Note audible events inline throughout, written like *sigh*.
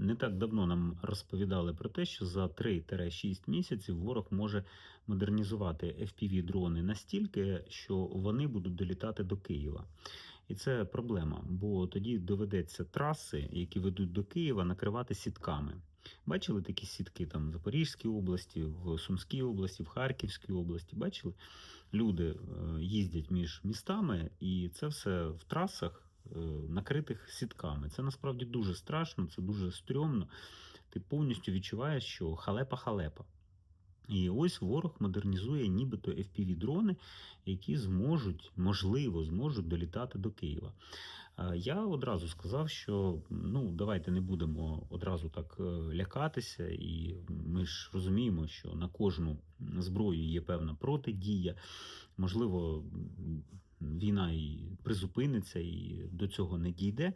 Не так давно нам розповідали про те, що за 3-6 місяців ворог може модернізувати FPV-дрони настільки, що вони будуть долітати до Києва. І це проблема, бо тоді доведеться траси, які ведуть до Києва, накривати сітками. Бачили такі сітки там в Запорізькій області, в Сумській області, в Харківській області. Бачили? Люди е, їздять між містами, і це все в трасах накритих сітками. Це насправді дуже страшно, це дуже стрьомно. Ти повністю відчуваєш, що халепа-халепа. І ось ворог модернізує нібито FPV-дрони, які зможуть, можливо, зможуть долітати до Києва. Е, Я одразу сказав, що ну давайте не будемо одразу так е, лякатися, і ми ж розуміємо, що на кожну зброю є певна протидія. Можливо, війна і призупиниться, і до цього не дійде.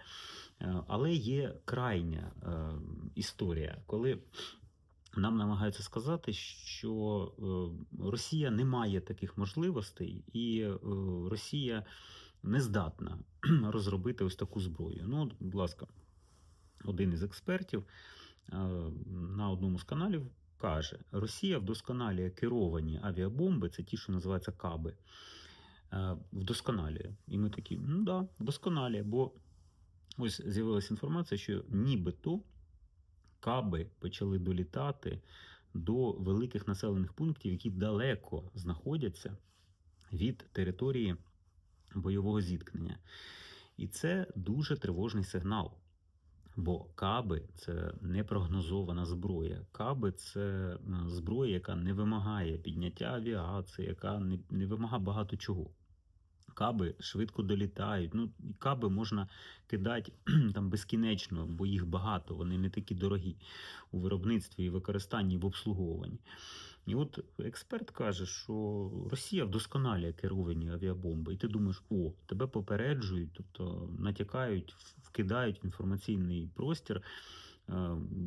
Е, Але є крайня е, історія, коли нам намагаються сказати, що е, Росія не має таких можливостей, і Росія не здатна *clears throat* розробити ось таку зброю. Ну, будь ласка, один із експертів на одному з каналів каже: Росія вдосконалює керовані авіабомби, це ті, що називаються каби. Е, Вдосконалює. І ми такі, ну да, вдосконалює, бо ось з'явилася інформація, що нібито каби почали долітати до великих населених пунктів, які далеко знаходяться від території бойового зіткнення. І це дуже тривожний сигнал. Бо каби це непрогнозована зброя. Каби це е, зброя, яка не вимагає підняття авіації, яка не, не вимагає багато чого. Каби швидко долітають. Ну, каби можна кидати *clears throat* там безкінечно, бо їх багато, вони не такі дорогі у виробництві і використанні і в обслуговуванні. І от експерт каже, що Росія вдосконалює керовані авіабомби, і ти думаєш, о, тебе попереджують, тобто натякають, вкидають інформаційний простір е,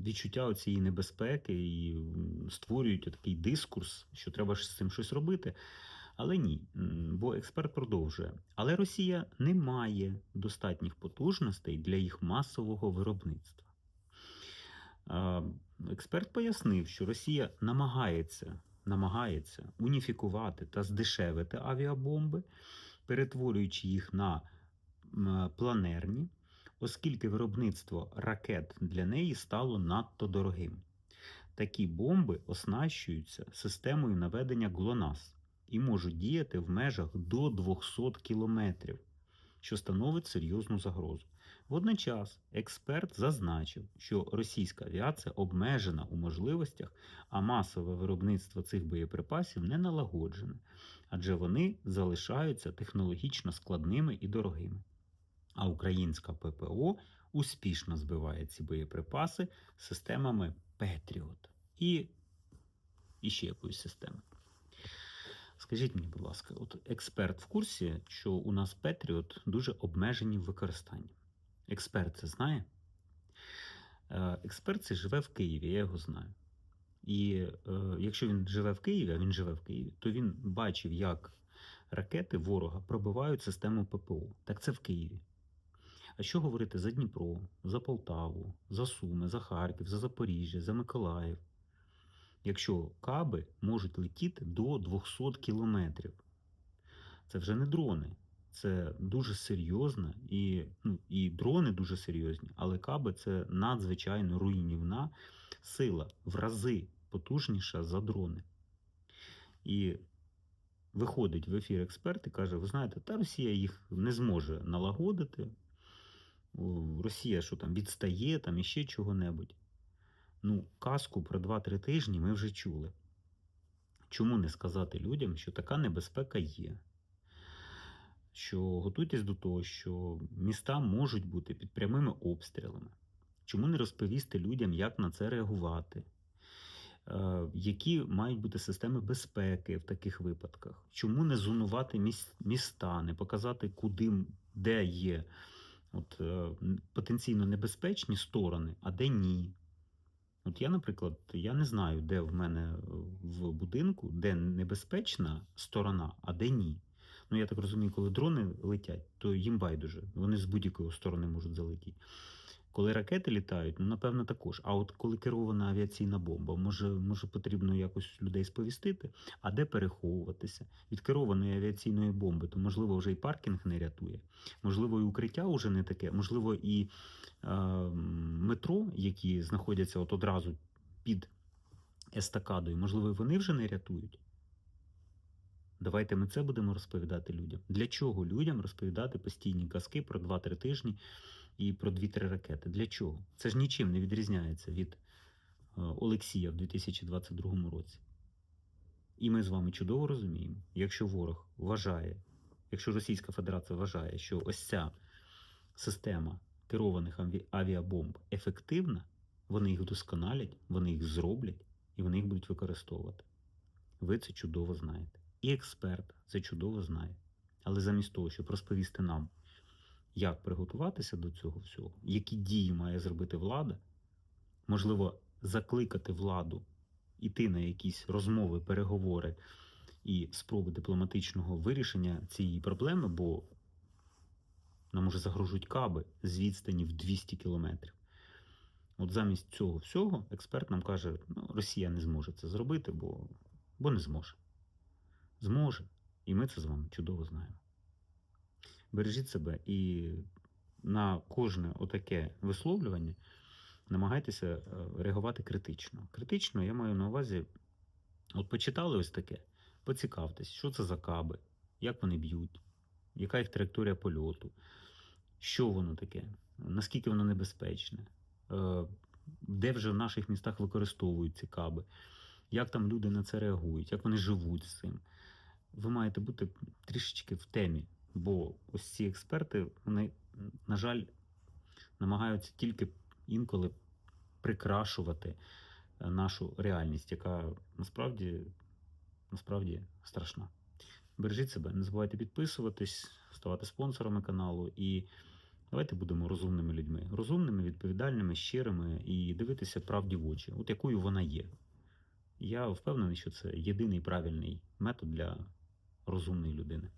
відчуття цієї небезпеки і створюють такий дискурс, що треба з цим щось робити. Але ні, бо експерт продовжує. Але Росія не має достатніх потужностей для їх масового виробництва. Експерт пояснив, що Росія намагається, намагається уніфікувати та здешевити авіабомби, перетворюючи їх на планерні, оскільки виробництво ракет для неї стало надто дорогим. Такі бомби оснащуються системою наведення ГЛОНАС і можуть діяти в межах до 200 кілометрів, що становить серйозну загрозу. Водночас експерт зазначив, що російська авіація обмежена у можливостях, а масове виробництво цих боєприпасів не налагоджене, адже вони залишаються технологічно складними і дорогими. А українська ППО успішно збиває ці боєприпаси системами Петріот і, і ще якоїсь системи. Скажіть мені, будь ласка, от експерт в курсі, що у нас Петріот дуже обмежені в використанні. Експерт це знає? Е, Експерт це живе в Києві, я його знаю. І е, якщо він живе в Києві, а він живе в Києві, то він бачив, як ракети ворога пробивають систему ППО. Так це в Києві. А що говорити за Дніпро, за Полтаву, за Суми, за Харків, за Запоріжжя, за Миколаїв? Якщо каби можуть летіти до 200 кілометрів, це вже не дрони. Це дуже серйозно, і, ну, і дрони дуже серйозні, але каби це надзвичайно руйнівна сила, в рази потужніша за дрони. І виходить в ефір експерт і каже: ви знаєте, та Росія їх не зможе налагодити. Росія що там відстає, там іще чого-небудь. Ну, казку про 2-3 тижні ми вже чули. Чому не сказати людям, що така небезпека є? Що готуйтесь до того, що міста можуть бути під прямими обстрілами. Чому не розповісти людям, як на це реагувати? Е, Які мають бути системи безпеки в таких випадках? Чому не зонувати міста, не показати, куди, де є от, е, потенційно небезпечні сторони, а де ні? От я, наприклад, я не знаю, де в мене в будинку, де небезпечна сторона, а де ні. Ну, я так розумію, коли дрони летять, то їм байдуже. Вони з будь-якої сторони можуть залетіти. Коли ракети літають, ну напевно також. А от коли керована авіаційна бомба, може, може потрібно якось людей сповістити, а де переховуватися? Від керованої авіаційної бомби, то можливо вже і паркінг не рятує, можливо, і укриття вже не таке, можливо, і е, метро, які знаходяться от одразу під естакадою, можливо, вони вже не рятують. Давайте ми це будемо розповідати людям. Для чого людям розповідати постійні казки про 2-3 тижні і про 2-3 ракети? Для чого? Це ж нічим не відрізняється від е, Олексія в 2022 році. І ми з вами чудово розуміємо, якщо ворог вважає, якщо Російська Федерація вважає, що ось ця система керованих аві- авіабомб ефективна, вони їх вдосконалять, вони їх зроблять і вони їх будуть використовувати. Ви це чудово знаєте. І експерт це чудово знає. Але замість того, щоб розповісти нам, як приготуватися до цього всього, які дії має зробити влада, можливо, закликати владу іти на якісь розмови, переговори і спроби дипломатичного вирішення цієї проблеми, бо нам уже загрожують каби з відстані в 200 кілометрів. От замість цього всього експерт нам каже, ну, Росія не зможе це зробити, бо, бо не зможе. Зможе. І ми це з вами чудово знаємо. Бережіть себе і на кожне отаке висловлювання намагайтеся е, реагувати критично. Критично я маю на увазі, от почитали ось таке, поцікавтесь, що це за каби, як вони б'ють, яка їх траєкторія польоту, що воно таке, наскільки воно небезпечне, е, де вже в наших містах використовують ці каби, як там люди на це реагують, як вони живуть з цим. Ви маєте бути трішечки в темі, бо ось ці експерти, вони, на жаль, намагаються тільки інколи прикрашувати е, нашу реальність, яка насправді, насправді страшна. Бережіть себе, не забувайте підписуватись, ставати спонсорами каналу і давайте будемо розумними людьми. Розумними, відповідальними, щирими і дивитися правді в очі, от якою вона є. Я впевнений, що це єдиний правильний метод для розумної людини.